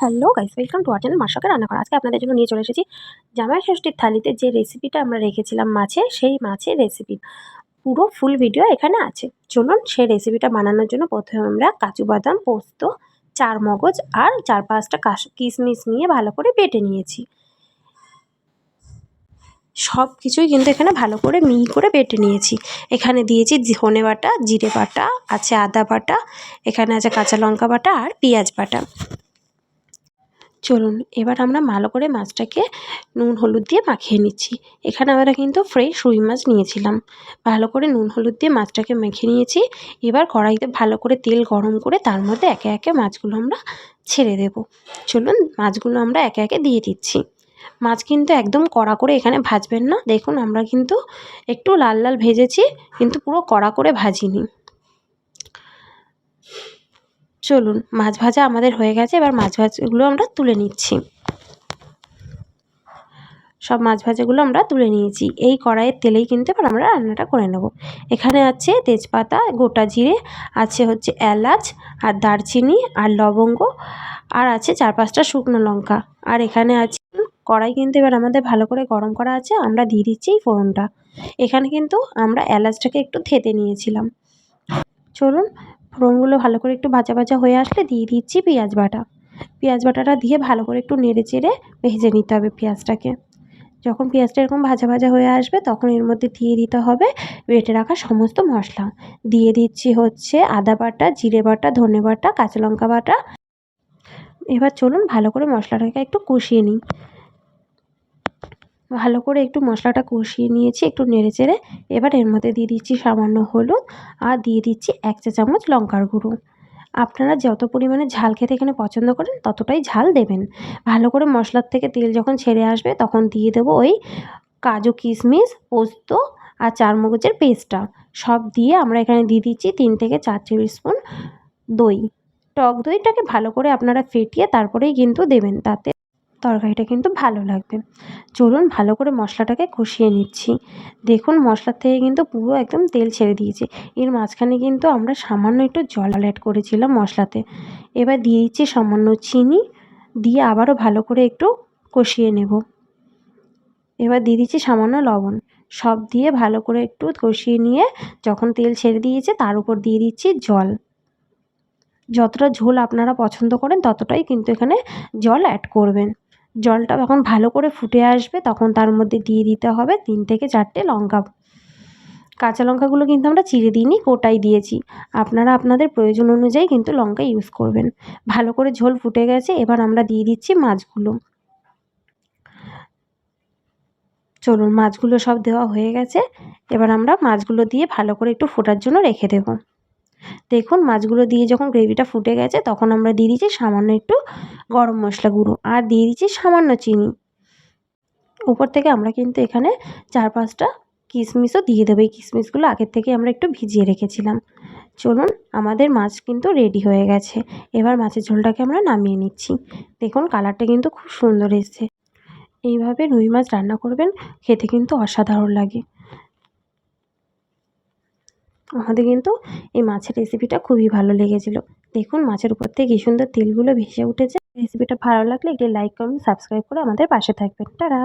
Hello guys, welcome to our channel মাসাকে রান্না করা। আজকে আপনাদের জন্য নিয়ে চলে এসেছি জামাই ষষ্ঠীর থালিতে যে রেসিপিটা আমরা রেখেছিলাম মাছে সেই মাছের রেসিপি পুরো ফুল ভিডিও এখানে আছে। চলুন সেই রেসিপিটা বানানোর জন্য প্রথমে আমরা কাজু বাদাম, পোস্ত চার মগজ আর চার পাঁচটা কাশ কিশমিশ নিয়ে ভালো করে বেটে নিয়েছি। সব কিছুই কিন্তু এখানে ভালো করে মিহি করে বেটে নিয়েছি। এখানে দিয়েছি ধনে বাটা জিরে বাটা, আছে আদা বাটা, এখানে আছে কাঁচা লঙ্কা বাটা আর পেঁয়াজ বাটা। চলুন, এবার আমরা ভালো করে মাছটাকে নুন, হলুদ দিয়ে মাখিয়ে নিচ্ছি। এখানে আমরা কিন্তু ফ্রেশ রুই মাছ নিয়েছিলাম। ভালো করে নুন, হলুদ দিয়ে মাছটাকে মেখে নিয়েছি। এবার কড়াইতে ভালো করে তেল গরম করে তার মধ্যে একে একে মাছগুলো আমরা ছেড়ে দেব। চলুন, মাছগুলো আমরা একে একে দিয়ে দিচ্ছি। মাছ কিন্তু একদম কড়া করে এখানে ভাজবেন না। দেখুন, আমরা কিন্তু একটু লাল লাল ভেজেছি, কিন্তু পুরো কড়া করে ভাজিনি। চলুন, মাছ ভাজা আমাদের হয়ে গেছে, এবার মাছ ভাজাগুলো আমরা তুলে নিচ্ছি। সব মাছ ভাজাগুলো আমরা তুলে নিয়েছি। এই কড়াইয়ের তেলেই কিন্তু এবার আমরা রান্নাটা করে নেব। এখানে আছে তেজপাতা, গোটা জিরে, আছে হচ্ছে এলাচ, আর দারচিনি, আর লবঙ্গ, আর আছে চার পাঁচটা শুকনো লঙ্কা। আর এখানে আছে কড়াই কিন্তু এবার আমাদের ভালো করে গরম করা আছে, আমরা দিয়ে দিচ্ছি এই ফোড়নটা। এখানে কিন্তু আমরা এলাচটাকে একটু থেতে নিয়েছিলাম। চলুন ফোড়নগুলো ভালো করে একটু ভাজা ভাজা হয়ে আসলে দিয়ে দিচ্ছি পেঁয়াজ বাটা। পেঁয়াজ বাটাটা দিয়ে ভালো করে একটু নেড়ে চেড়ে ভেজে নিতে হবে পেঁয়াজটাকে। যখন পেঁয়াজটা এরকম ভাজা ভাজা হয়ে আসবে তখন এর মধ্যে দিয়ে দিতে হবে বেটে রাখা সমস্ত মশলা। দিয়ে দিচ্ছি হচ্ছে আদা বাটা, জিরে বাটা, ধনে বাটা, কাঁচা লঙ্কা বাটা। এবার চলুন ভালো করে মশলাটাকে একটু কষিয়ে নিই। ভালো করে একটু মশলাটা কষিয়ে নিয়েছি, একটু নেড়ে চেড়ে। এবার এর মধ্যে দিয়ে দিচ্ছি সামান্য হলুদ আর দিয়ে দিচ্ছি এক চা চামচ লঙ্কার গুঁড়ো। আপনারা যত পরিমাণে ঝাল খেতে এখানে পছন্দ করেন, ততটাই ঝাল দেবেন। ভালো করে মশলার থেকে তেল যখন ছেড়ে আসবে, তখন দিয়ে দেবো ওই কাজু কিশমিশ, পোস্ত আর চারমগজের পেস্টটা। সব দিয়ে আমরা এখানে দিয়ে দিচ্ছি তিন থেকে চার টেবিল স্পুন দই। টক দইটাকে ভালো করে আপনারা ফেটিয়ে তারপরেই কিন্তু দেবেন, তাতে তরকারিটা কিন্তু ভালো লাগবে। চলুন ভালো করে মশলাটাকে কষিয়ে নিচ্ছি। দেখুন, মশলার থেকে কিন্তু পুরো একদম তেল ছেড়ে দিয়েছে। এর মাঝখানে কিন্তু আমরা সামান্য একটু জল অ্যাড করেছিলাম মশলাতে। এবার দিয়ে দিচ্ছি সামান্য চিনি। দিয়ে আবারও ভালো করে একটু কষিয়ে নেব। এবার দিয়ে দিচ্ছি সামান্য লবণ। সব দিয়ে ভালো করে একটু কষিয়ে নিয়ে যখন তেল ছেড়ে দিয়েছে, তার উপর দিয়ে দিচ্ছি জল। যতটা ঝোল আপনারা পছন্দ করেন, ততটাই কিন্তু এখানে জল অ্যাড করবেন। জলটা যখন ভালো করে ফুটে আসবে, তখন তার মধ্যে দিয়ে দিতে হবে তিন থেকে চারটে লঙ্কা। কাঁচা লঙ্কাগুলো কিন্তু আমরা চিড়ে দিইনি কোটাই দিয়েছি। আপনারা আপনাদের প্রয়োজন অনুযায়ী কিন্তু লঙ্কা ইউজ করবেন। ভালো করে ঝোল ফুটে গেছে, এবার আমরা দিয়ে দিচ্ছি মাছগুলো। চলুন, মাছগুলো সব দেওয়া হয়ে গেছে। এবার আমরা মাছগুলো দিয়ে ভালো করে একটু ফোটার জন্য রেখে দেবো। দেখুন, মাছগুলো দিয়ে যখন গ্রেভিটা ফুটে গেছে, তখন আমরা দিয়ে দিচ্ছি সামান্য একটু গরম মশলা গুঁড়ো আর দিয়ে দিচ্ছি সামান্য চিনি। উপর থেকে আমরা কিন্তু এখানে চার পাঁচটা কিশমিশও দিয়ে দেবো। এই কিশমিশগুলো আগের থেকে আমরা একটু ভিজিয়ে রেখেছিলাম। চলুন, আমাদের মাছ কিন্তু রেডি হয়ে গেছে। এবার মাছের ঝোলটাকে আমরা নামিয়ে নিচ্ছি। দেখুন কালারটা কিন্তু খুব সুন্দর এসছে। এইভাবে রুই মাছ রান্না করবেন, খেতে কিন্তু অসাধারণ লাগে। আমাদের কিন্তু এই মাছের রেসিপিটা খুবই ভালো লেগেছিলো। দেখুন মাছের উপর থেকে কী সুন্দর তেলগুলো ভেসে উঠেছে। রেসিপিটা ভালো লাগলে একটি লাইক করুন সাবস্ক্রাইব করে আমাদের পাশে থাকবেন। টাটা!